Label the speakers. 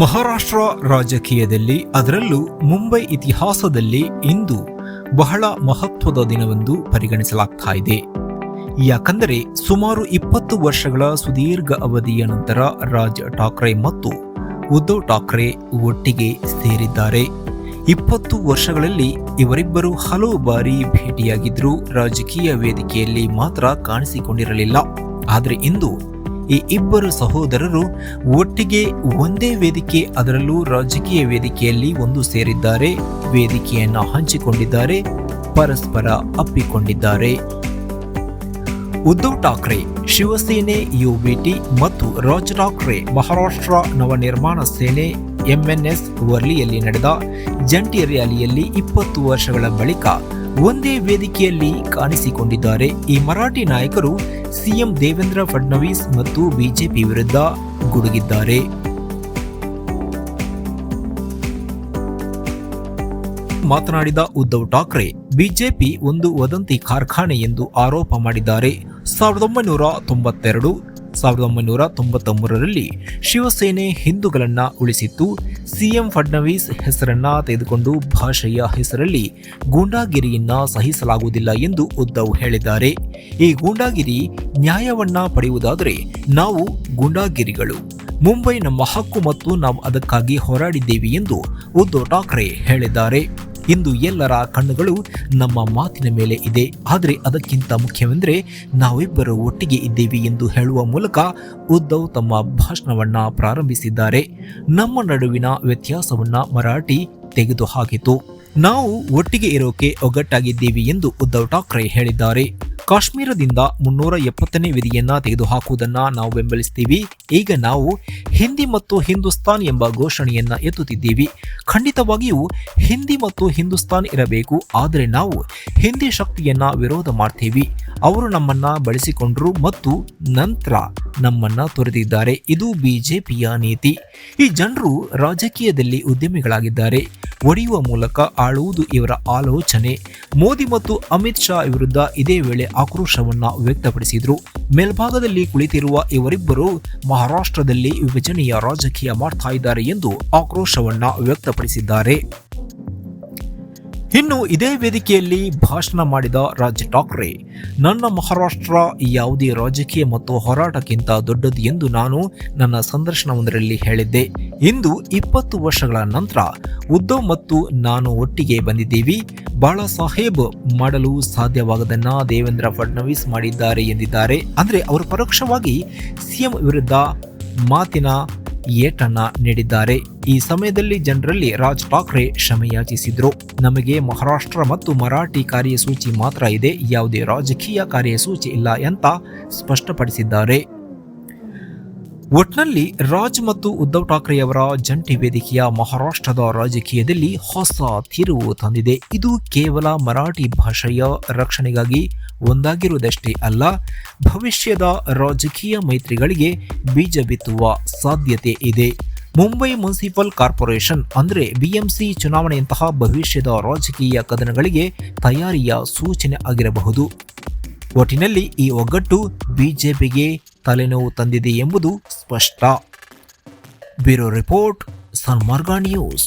Speaker 1: ಮಹಾರಾಷ್ಟ್ರ ರಾಜಕೀಯದಲ್ಲಿ, ಅದರಲ್ಲೂ ಮುಂಬೈ ಇತಿಹಾಸದಲ್ಲಿ ಇಂದು ಬಹಳ ಮಹತ್ವದ ದಿನವೆಂದು ಪರಿಗಣಿಸಲಾಗ್ತಾ ಇದೆ. ಯಾಕಂದರೆ ಸುಮಾರು ಇಪ್ಪತ್ತು ವರ್ಷಗಳ ಸುದೀರ್ಘ ಅವಧಿಯ ನಂತರ ರಾಜ್ ಠಾಕ್ರೆ ಮತ್ತು ಉದ್ಧವ್ ಠಾಕ್ರೆ ಒಟ್ಟಿಗೆ ಸೇರಿದ್ದಾರೆ. ಇಪ್ಪತ್ತು ವರ್ಷಗಳಲ್ಲಿ ಇವರಿಬ್ಬರು ಹಲವು ಬಾರಿ ಭೇಟಿಯಾಗಿದ್ದರೂ ರಾಜಕೀಯ ವೇದಿಕೆಯಲ್ಲಿ ಮಾತ್ರ ಕಾಣಿಸಿಕೊಂಡಿರಲಿಲ್ಲ. ಆದರೆ ಇಂದು ಈ ಇಬ್ಬರು ಸಹೋದರರು ಒಟ್ಟಿಗೆ ಒಂದೇ ವೇದಿಕೆ, ಅದರಲ್ಲೂ ರಾಜಕೀಯ ವೇದಿಕೆಯಲ್ಲಿ ಒಂದು ಸೇರಿದ್ದಾರೆ, ವೇದಿಕೆಯನ್ನು ಹಂಚಿಕೊಂಡಿದ್ದಾರೆ, ಪರಸ್ಪರ ಅಪ್ಪಿಕೊಂಡಿದ್ದಾರೆ. ಉದ್ಧವ್ ಠಾಕ್ರೆ, ಶಿವಸೇನೆ, ಯುಬಿಟಿ ಮತ್ತು ರಾಜ್ ಠಾಕ್ರೆ ಮಹಾರಾಷ್ಟ್ರ ನವನಿರ್ಮಾಣ ಸೇನೆ, ಎಂಎನ್ಎಸ್ ವರ್ಲಿಯಲ್ಲಿ ನಡೆದ ಜಂಟಿ ರ್ಯಾಲಿಯಲ್ಲಿ ಇಪ್ಪತ್ತು ವರ್ಷಗಳ ಬಳಿಕ ಒಂದೇ ವೇದಿಕೆಯಲ್ಲಿ ಕಾಣಿಸಿಕೊಂಡಿದ್ದಾರೆ. ಈ ಮರಾಠಿ ನಾಯಕರು ಸಿಎಂ ದೇವೇಂದ್ರ ಫಡ್ನವೀಸ್ ಮತ್ತು ಬಿಜೆಪಿ ವಿರುದ್ಧ ಗುಡುಗಿದ್ದಾರೆ. ಮಾತನಾಡಿದ ಉದ್ಧವ್ ಠಾಕ್ರೆ, ಬಿಜೆಪಿ ಒಂದು ವದಂತಿ ಕಾರ್ಖಾನೆ ಎಂದು ಆರೋಪ ಮಾಡಿದ್ದಾರೆ. ಸಾವಿರದ ಒಂಬೈನೂರ ತೊಂಬತ್ತೆರಡು ಸಾವಿರದ ಒಂಬೈನೂರ ತೊಂಬತ್ತ ಮೂರರಲ್ಲಿ ಶಿವಸೇನೆ ಹಿಂದೂಗಳನ್ನ ಉಳಿಸಿತ್ತು. ಸಿಎಂ ಫಡ್ನವೀಸ್ ಹೆಸರನ್ನ ತೆಗೆದುಕೊಂಡು ಭಾಷೆಯ ಹೆಸರಲ್ಲಿ ಗೂಂಡಾಗಿರಿಯನ್ನ ಸಹಿಸಲಾಗುವುದಿಲ್ಲ ಎಂದು ಉದ್ದವ್ ಹೇಳಿದ್ದಾರೆ. ಈ ಗೂಂಡಾಗಿರಿ ನ್ಯಾಯವನ್ನ ಪಡೆಯುವುದಾದರೆ ನಾವು ಗೂಂಡಾಗಿರಿಗಳು. ಮುಂಬೈ ನಮ್ಮ ಹಕ್ಕು ಮತ್ತು ನಾವು ಅದಕ್ಕಾಗಿ ಹೋರಾಡಿದ್ದೇವೆ ಎಂದು ಉದ್ಧವ್ ಠಾಕ್ರೆ ಹೇಳಿದ್ದಾರೆ. ಇಂದು ಎಲ್ಲರ ಕಣ್ಣುಗಳು ನಮ್ಮ ಮಾತಿನ ಮೇಲೆ ಇದೆ. ಆದರೆ ಅದಕ್ಕಿಂತ ಮುಖ್ಯವೆಂದರೆ ನಾವಿಬ್ಬರು ಒಟ್ಟಿಗೆ ಇದ್ದೇವೆ ಎಂದು ಹೇಳುವ ಮೂಲಕ ಉದ್ಧವ್ ತಮ್ಮ ಭಾಷಣವನ್ನ ಪ್ರಾರಂಭಿಸಿದ್ದಾರೆ. ನಮ್ಮ ನಡುವಿನ ವ್ಯತ್ಯಾಸವನ್ನ ಮರಾಠಿ ತೆಗೆದುಹಾಕಿತು. ನಾವು ಒಟ್ಟಿಗೆ ಇರೋಕೆ ಒಗ್ಗಟ್ಟಾಗಿದ್ದೀವಿ ಎಂದು ಉದ್ಧವ್ ಠಾಕ್ರೆ ಹೇಳಿದ್ದಾರೆ. ಕಾಶ್ಮೀರದಿಂದ ಮುನ್ನೂರ ಎಪ್ಪತ್ತನೇ ವಿಧಿಯನ್ನ ತೆಗೆದುಹಾಕುವುದನ್ನ ನಾವು ಬೆಂಬಲಿಸ್ತೀವಿ. ಈಗ ನಾವು ಹಿಂದಿ ಮತ್ತು ಹಿಂದೂಸ್ತಾನ್ ಎಂಬ ಘೋಷಣೆಯನ್ನ ಎತ್ತುತ್ತಿದ್ದೀವಿ. ಖಂಡಿತವಾಗಿಯೂ ಹಿಂದಿ ಮತ್ತು ಹಿಂದೂಸ್ತಾನ್ ಇರಬೇಕು. ಆದರೆ ನಾವು ಹಿಂದಿ ಶಕ್ತಿಯನ್ನ ವಿರೋಧ ಮಾಡ್ತೀವಿ. ಅವರು ನಮ್ಮನ್ನ ಬಳಸಿಕೊಂಡರು ಮತ್ತು ನಂತರ ನಮ್ಮನ್ನ ತೊರೆದಿದ್ದಾರೆ. ಇದು ಬಿಜೆಪಿಯ ನೀತಿ. ಈ ಜನರು ರಾಜಕೀಯದಲ್ಲಿ ಉದ್ಯಮಿಗಳಾಗಿದ್ದಾರೆ. ಒಡೆಯುವ ಮೂಲಕ ಆಳುವುದು ಇವರ ಆಲೋಚನೆ. ಮೋದಿ ಮತ್ತು ಅಮಿತ್ ಶಾ ವಿರುದ್ಧ ಇದೇ ವೇಳೆ ಆಕ್ರೋಶವನ್ನು ವ್ಯಕ್ತಪಡಿಸಿದರು. ಮೇಲ್ಭಾಗದಲ್ಲಿ ಕುಳಿತಿರುವ ಇವರಿಬ್ಬರು ಮಹಾರಾಷ್ಟ್ರದಲ್ಲಿ ವಿಭಜನೆಯ ರಾಜಕೀಯ ಮಾಡ್ತಾ ಇದ್ದಾರೆ ಎಂದು ಆಕ್ರೋಶವನ್ನು ವ್ಯಕ್ತಪಡಿಸಿದ್ದಾರೆ. ಇನ್ನು ಇದೇ ವೇದಿಕೆಯಲ್ಲಿ ಭಾಷಣ ಮಾಡಿದ ರಾಜ್ ಠಾಕ್ರೆ, ನನ್ನ ಮಹಾರಾಷ್ಟ್ರ ಯಾವುದೇ ರಾಜಕೀಯ ಮತ್ತು ಹೋರಾಟಕ್ಕಿಂತ ದೊಡ್ಡದು ಎಂದು ನಾನು ನನ್ನ ಸಂದರ್ಶನವೊಂದರಲ್ಲಿ ಹೇಳಿದ್ದೆ. ಇಂದು ಇಪ್ಪತ್ತು ವರ್ಷಗಳ ನಂತರ ಉದ್ಧವ್ ಮತ್ತು ನಾನು ಒಟ್ಟಿಗೆ ಬಂದಿದ್ದೀವಿ. ಬಾಳ ಸಾಹೇಬ್ ಮಾಡಲು ಸಾಧ್ಯವಾಗದನ್ನ ದೇವೇಂದ್ರ ಫಡ್ನವೀಸ್ ಮಾಡಿದ್ದಾರೆ ಎಂದಿದ್ದಾರೆ. ಅಂದರೆ ಅವರು ಪರೋಕ್ಷವಾಗಿ ಸಿಎಂ ವಿರುದ್ಧ ಮಾತಿನ ಏಟನ್ನ ನೀಡಿದ್ದಾರೆ. ಈ ಸಮಯದಲ್ಲಿ ಜನರಲ್ಲಿ ರಾಜ್ ಠಾಕ್ರೆ ಕ್ಷಮೆಯಾಚಿಸಿದ್ರು ನಮಗೆ ಮಹಾರಾಷ್ಟ್ರ ಮತ್ತು ಮರಾಠಿ ಕಾರ್ಯಸೂಚಿ ಮಾತ್ರ ಇದೆ. ಯಾವುದೇ ರಾಜಕೀಯ ಕಾರ್ಯಸೂಚಿ ಇಲ್ಲ ಅಂತ ಸ್ಪಷ್ಟಪಡಿಸಿದ್ದಾರೆ. ಒಟ್ನಲ್ಲಿ ರಾಜ್ ಮತ್ತು ಉದ್ಧವ್ ಠಾಕ್ರೆಯವರ ಜಂಟಿ ವೇದಿಕೆಯ ಮಹಾರಾಷ್ಟ್ರದ ರಾಜಕೀಯದಲ್ಲಿ ಹೊಸ ತಿರುವು ತಂದಿದೆ. ಇದು ಕೇವಲ ಮರಾಠಿ ಭಾಷೆಯ ರಕ್ಷಣೆಗಾಗಿ ಒಂದಾಗಿರುವುದಷ್ಟೇ ಅಲ್ಲ, ಭವಿಷ್ಯದ ರಾಜಕೀಯ ಮೈತ್ರಿಗಳಿಗೆ ಬೀಜ ಬಿತ್ತುವ ಸಾಧ್ಯತೆ ಇದೆ. ಮುಂಬೈ ಮುನ್ಸಿಪಲ್ ಕಾರ್ಪೊರೇಷನ್ ಅಂದರೆ ಬಿಎಂಸಿ ಚುನಾವಣೆಯಂತಹ ಭವಿಷ್ಯದ ರಾಜಕೀಯ ಕದನಗಳಿಗೆ ತಯಾರಿಯ ಸೂಚನೆ ಆಗಿರಬಹುದು. ಒಟ್ಟಿನಲ್ಲಿ ಈ ಒಗ್ಗಟ್ಟು ಬಿಜೆಪಿಗೆ ತಲೆನೋವು ತಂದಿದೆ ಎಂಬುದು ಸ್ಪಷ್ಟ. Bureau report, Sanmarga news.